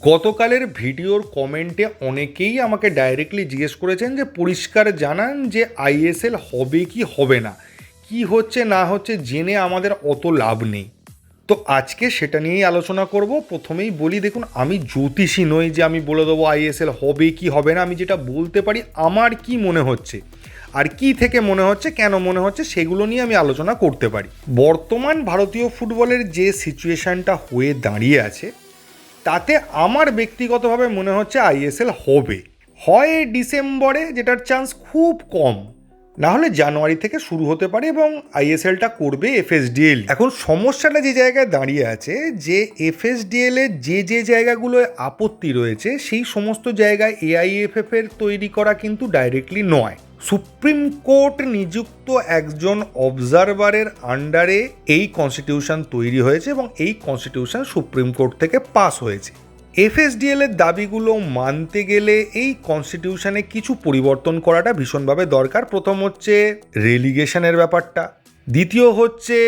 গতকালের ভিডিওর কমেন্টে অনেকেই আমাকে ডাইরেক্টলি জিজ্ঞেস করেছেন যে, পরিষ্কার জানান যে আইএসএল হবে কি হবে না? কি হচ্ছে, না হচ্ছে, জেনে আমাদের অত লাভ নেই। তো আজকে সেটা নিয়েই আলোচনা করব। প্রথমেই বলি, দেখুন, আমি জ্যোতিষী নই যে আমি বলে দেবো আইএসএল হবে কি হবে না। আমি যেটা বলতে পারি, আমার কি মনে হচ্ছে আর কি থেকে মনে হচ্ছে, কেন মনে হচ্ছে, সেগুলো নিয়ে আমি আলোচনা করতে পারি। বর্তমান ভারতীয় ফুটবলের যে সিচুয়েশানটা হয়ে দাঁড়িয়ে আছে তাতে আমার ব্যক্তিগতভাবে মনে হচ্ছে আইএসএল হবে। হয় ডিসেম্বরে যেটার চান্স খুব কম, না হলে জানুয়ারি থেকে শুরু হতে পারে এবং আইএসএলটা করবে এফএসডিএল এখন সমস্যাটা যে জায়গায় দাঁড়িয়ে আছে, যে এফএসডিএল এর যে যে জায়গাগুলোয় আপত্তি রয়েছে, সেই সমস্ত জায়গায় এআইএফএফ এর তৈরি করা কিন্তু ডাইরেক্টলি নয়। সুপ্রিম কোর্ট নিযুক্ত একজন অবজারভারের আন্ডারে এই কনস্টিটিউশন তৈরি হয়েছে এবং এই কনস্টিটিউশন সুপ্রিম কোর্ট থেকে পাস হয়েছে। এফএসডিএল এর দাবিগুলো মানতে গেলে এই কনস্টিটিউশনে কিছু পরিবর্তন করাটা ভীষণভাবে দরকার। প্রথম হচ্ছে রেলিগেশনের ব্যাপারটা। দ্বিতীয় হচ্ছে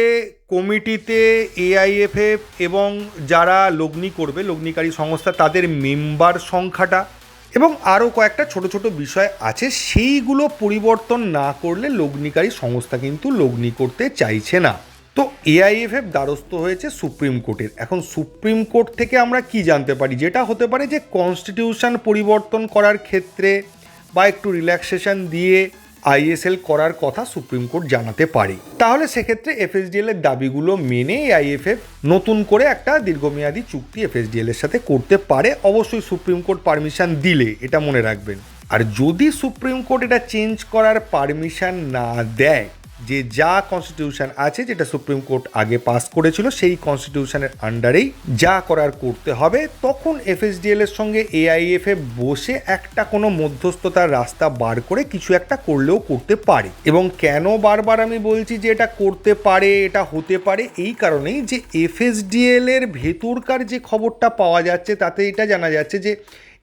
কমিটিতে এআইএফএফ এবং যারা লগ্নি করবে, লগ্নিকারী সংস্থা, তাদের মেম্বার সংখ্যাটা। এবং আরও কয়েকটা ছোট ছোট বিষয় আছে, সেইগুলো পরিবর্তন না করলে লগ্নিকারী সংস্থা কিন্তু লগ্নি করতে চাইছে না। তো এআইএফএফ দ্বারস্থ হয়েছে সুপ্রিম কোর্টের। এখন সুপ্রিম কোর্ট থেকে আমরা কি জানতে পারি? যেটা হতে পারে যে কনস্টিটিউশন পরিবর্তন করার ক্ষেত্রে বা একটু রিল্যাক্সেশন দিয়ে আইএসএল করার কথা সুপ্রিম কোর্ট জানাতে পারে। তাহলে সেক্ষেত্রে এফএসডিএল এর দাবিগুলো মেনে আইএফএফ নতুন করে একটা দীর্ঘমেয়াদী চুক্তি এফএসডিএল এর সাথে করতে পারে, অবশ্যই সুপ্রিম কোর্ট পারমিশন দিলে, এটা মনে রাখবেন। আর যদি সুপ্রিম কোর্ট এটা চেঞ্জ করার পারমিশন না দেয় যে যা কনস্টিটিউশন আছে যেটা সুপ্রিম কোর্ট আগে পাস করেছিল, সেই কনস্টিটিউশনের আন্ডারেই যা করার করতে হবে, তখন এফএসডিএল এর সঙ্গে এআইএফএ বসে একটা কোনো মধ্যস্থতার রাস্তা বার করে কিছু একটা করলেও করতে পারে। এবং কেন বারবার আমি বলছি যে এটা করতে পারে, এটা হতে পারে, এই কারণেই যে এফএসডিএল এর ভেতরকার যে খবরটা পাওয়া যাচ্ছে, তাতে এটা জানা যাচ্ছে যে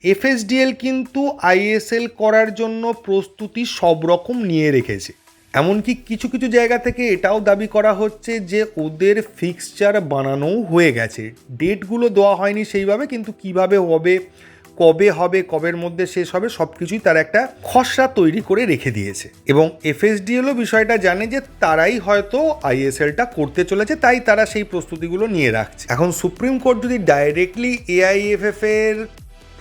এফএসডিএল কিন্তু আইএসএল করার জন্য প্রস্তুতি সব রকম নিয়ে রেখেছে। এমনকি কিছু কিছু জায়গা থেকে এটাও দাবি করা হচ্ছে যে ওদের ফিক্সচার বানানোও হয়ে গেছে। ডেটগুলো দেওয়া হয়নি সেইভাবে, কিন্তু কীভাবে হবে, কবে হবে, কবের মধ্যে শেষ হবে সব কিছুই তার একটা খসড়া তৈরি করে রেখে দিয়েছে। এবং এফএসডিএলও বিষয়টা জানে যে তারাই হয়তো আইএসএলটা করতে চলেছে, তাই তারা সেই প্রস্তুতিগুলো নিয়ে রাখছে। এখন সুপ্রিম কোর্ট যদি ডাইরেক্টলি এআইএফএফ এর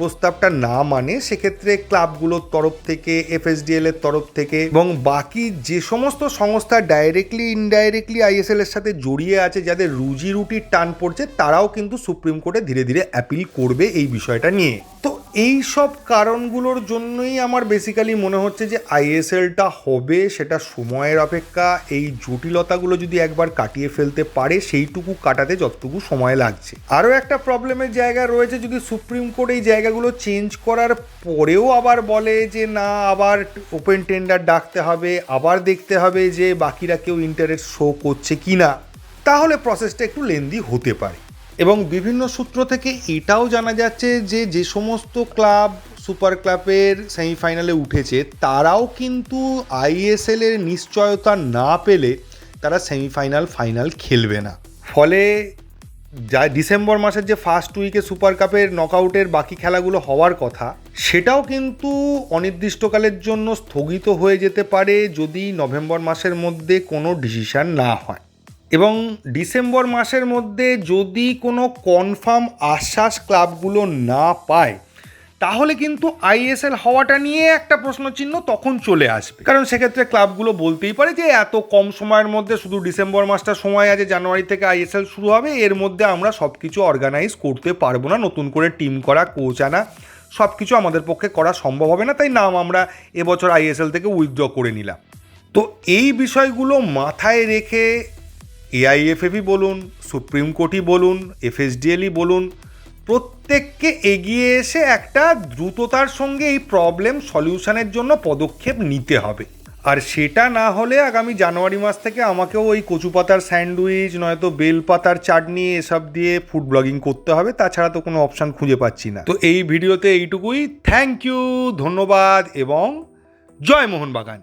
প্রস্তাবটা না মানে সেক্ষেত্রে ক্লাবগুলোর তরফ থেকে এফএসডিএল এর তরফ থেকে এবং বাকি যে সমস্ত সংস্থা ডাইরেক্টলি ইনডাইরেক্টলি আইএসএল এর সাথে জড়িয়ে আছে, যাদের রুজি রুটির টান পড়ছে, তারাও কিন্তু সুপ্রিম কোর্টে ধীরে ধীরে অ্যাপিল করবে এই বিষয়টা নিয়ে। তো এই সব কারণগুলোর জন্যই আমার বেসিক্যালি মনে হচ্ছে যে আইএসএলটা হবে, সেটা সময়ের অপেক্ষা, এই জটিলতাগুলো যদি একবার কাটিয়ে ফেলতে পারে, সেইটুকু কাটাতে যতটুকু সময় লাগছে। আরও একটা প্রবলেমের জায়গা রয়েছে, যদি সুপ্রিম কোর্ট এই জায়গাগুলো চেঞ্জ করার পরেও আবার বলে যে না, আবার ওপেন টেন্ডার ডাকতে হবে, আবার দেখতে হবে যে বাকিরা কেউ ইন্টারেস্ট শো করছে কি না তাহলে প্রসেসটা একটু লেন্দি হতে পারে। এবং বিভিন্ন সূত্র থেকে এটাও জানা যাচ্ছে যে যে সমস্ত ক্লাব, সুপার ক্লাবের সেমিফাইনালে উঠেছে, তারাও কিন্তু আইএসএল এর নিশ্চয়তা না পেলে তারা সেমিফাইনাল, ফাইনাল খেলবে না। ফলে যা ডিসেম্বর মাসের যে ফার্স্ট উইকে সুপার কাপের নকআউটের বাকি খেলাগুলো হওয়ার কথা, সেটাও কিন্তু অনির্দিষ্টকালের জন্য স্থগিত হয়ে যেতে পারে যদি নভেম্বর মাসের মধ্যে কোনো ডিসিশন না হয়। এবং ডিসেম্বর মাসের মধ্যে যদি কোনো কনফার্ম আশ্বাস ক্লাবগুলো না পায়, তাহলে কিন্তু আইএসএল হওয়াটা নিয়ে একটা প্রশ্নচিহ্ন তখন চলে আসবে। কারণ সেক্ষেত্রে ক্লাবগুলো বলতেই পারে যে এত কম সময়ের মধ্যে শুধু ডিসেম্বর মাসটা সময় আছে, জানুয়ারি থেকে আইএসএল শুরু হবে, এর মধ্যে আমরা সব কিছু অর্গানাইজ করতে পারব না, নতুন করে টিম করা কোচ আনা সব কিছু আমাদের পক্ষে করা সম্ভব হবে না, তাই নাম আমরা এবছর আইএসএল থেকে উইথড্র করে নিলাম। তো এই বিষয়গুলো মাথায় রেখে এআইএফএফই বলুন, সুপ্রিম কোর্টই বলুন, এফএসডিএলই বলুন, প্রত্যেককে এগিয়ে এসে একটা দ্রুততার সঙ্গে এই প্রবলেম সলিউশনের জন্য পদক্ষেপ নিতে হবে। আর সেটা না হলে আগামী জানুয়ারি মাস থেকে আমাকেও ওই কচু পাতার স্যান্ডউইচ, নয়তো বেল পাতার চাটনি এসব দিয়ে ফুড ব্লগিং করতে হবে, তাছাড়া তো কোনো অপশান খুঁজে পাচ্ছি না। তো এই ভিডিওতে এইটুকুই। থ্যাংক ইউ ধন্যবাদ, এবং জয় মোহনবাগান।